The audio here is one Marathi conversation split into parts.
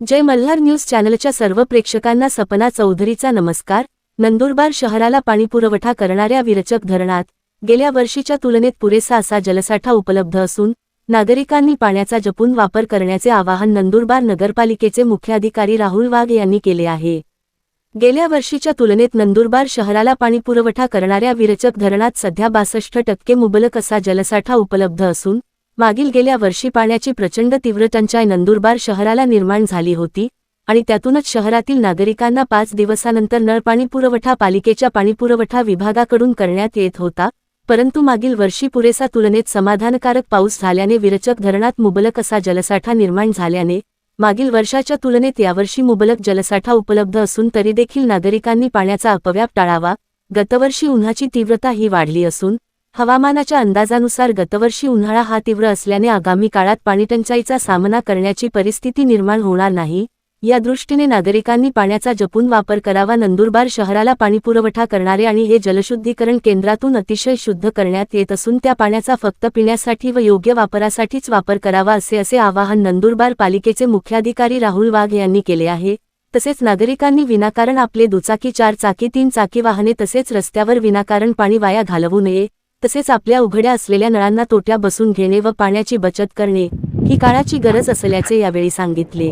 जय मल्हार न्यूज चॅनलच्या सर्व प्रेक्षकांना सपना चौधरीचा नमस्कार. नंदुरबार शहराला पाणीपुरवठा करणाऱ्या विरचक धरणात गेल्या वर्षीच्या तुलनेत पुरेसा असा जलसाठा उपलब्ध असून नागरिकांनी पाण्याचा जपून वापर करण्याचे आवाहन नंदुरबार नगरपालिकेचे मुख्याधिकारी राहुल वाघ यांनी केले आहे. गेल्या वर्षीच्या तुलनेत नंदुरबार शहराला पाणीपुरवठा करणाऱ्या विरचक धरणात सध्या बासष्ट टक्के मुबलक असा जलसाठा उपलब्ध असून मागील गेल्या वर्षी पाण्याची प्रचंड तीव्र टंचाई नंदुरबार शहराला निर्माण झाली होती आणि त्यातूनच शहरातील नागरिकांना पाच दिवसानंतर नळ पाणीपुरवठा पालिकेच्या पाणीपुरवठा विभागाकडून करण्यात येत होता परंतु मागील वर्षी पुरेसा तुलनेत समाधानकारक पाऊस झाल्याने विरचक धरणात मुबलक असा जलसाठा निर्माण झाल्याने मागील वर्षाच्या तुलनेत यावर्षी मुबलक जलसाठा उपलब्ध असून तरी देखील नागरिकांनी पाण्याचा अपव्याप टाळावा गतवर्षी उन्हाची तीव्रता ही वाढली असून हवामानाच्या अंदाजानुसार गतवर्षी उन्हाळा हा तीव्र असल्याने आगामी काळात पाणीटंचाईचा सामना करण्याची परिस्थिती निर्माण होणार नाही. या दृष्टीने नागरिकांनी पाण्याचा जपून वापर करावा नंदुरबार शहराला पाणीपुरवठा करणारे आणि हे जलशुद्धीकरण केंद्रातून अतिशय शुद्ध करण्यात येत असून त्या पाण्याचा फक्त पिण्यासाठी व योग्य वापरासाठीच वापर करावा असे असे आवाहन नंदुरबार पालिकेचे मुख्याधिकारी राहुल वाघ यांनी केले आहे. तसेच नागरिकांनी विनाकारण आपले दुचाकी चार चाकी तीन चाकी वाहने तसेच रस्त्यावर विनाकारण पाणी वाया घालवू नये. तसेच आपल्या उघड्या असलेल्या नळांना तोट्या बसून घेणे व पाण्याची बचत करणे ही काळाची गरज असल्याचे यावेळी सांगितले.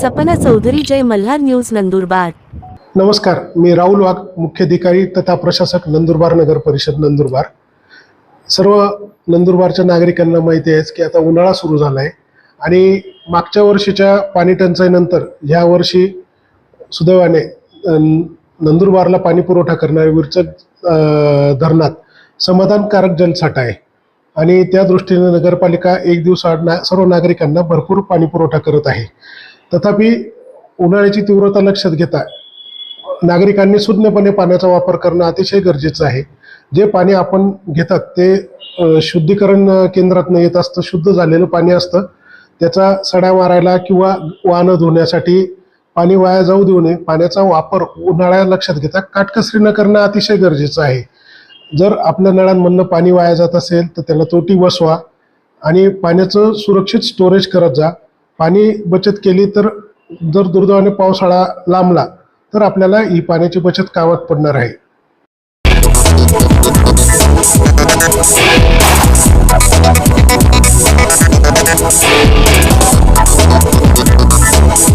सपना चौधरी जय मल्हार न्यूज नंदुरबार. नमस्कार मी राहुल वाघ मुख्याधिकारी तथा प्रशासक नंदुरबार नगर परिषद नंदुरबार. सर्व नंदुरबारच्या नागरिकांना माहिती आहेच की आता उन्हाळा सुरू झाला आहे आणि मागच्या वर्षीच्या पाणी टंचाईनंतर ह्या वर्षी सुदैवाने नंदुरबारला पाणी पुरवठा करणाऱ्या विरचक धरणात समाधानकारक जलसाठा आहे. आणि त्या दृष्टीने नगरपालिका एक दिवसाआड ना सर्व नागरिकांना भरपूर पाणी पुरवठा करत आहे. तथापि उन्हाळ्याची तीव्रता लक्षात घेता नागरिकांनी शून्यपणे पाण्याचा वापर करणं अतिशय गरजेचं आहे. जे पाणी आपण घेतात ते शुद्धीकरण केंद्रातनं येत असतं शुद्ध झालेलं पाणी असतं. त्याचा सड्या मारायला किंवा वाहनं धुण्यासाठी पाणी वाया जाऊ देऊ नये. पाण्याचा वापर उन्हाळ्या लक्षात घेता काटकसरी न करणं अतिशय गरजेचं आहे. जर आपल्या नळांमधनं पाणी वाया जात असेल तर त्याला तोटी बसवा आणि पाण्याचं सुरक्षित स्टोरेज करत जा पाणी बचत केली तर जर दुर्दैवाने पावसाळा लांबला तर आपल्याला ही पाण्याची बचत कामात पडणार आहे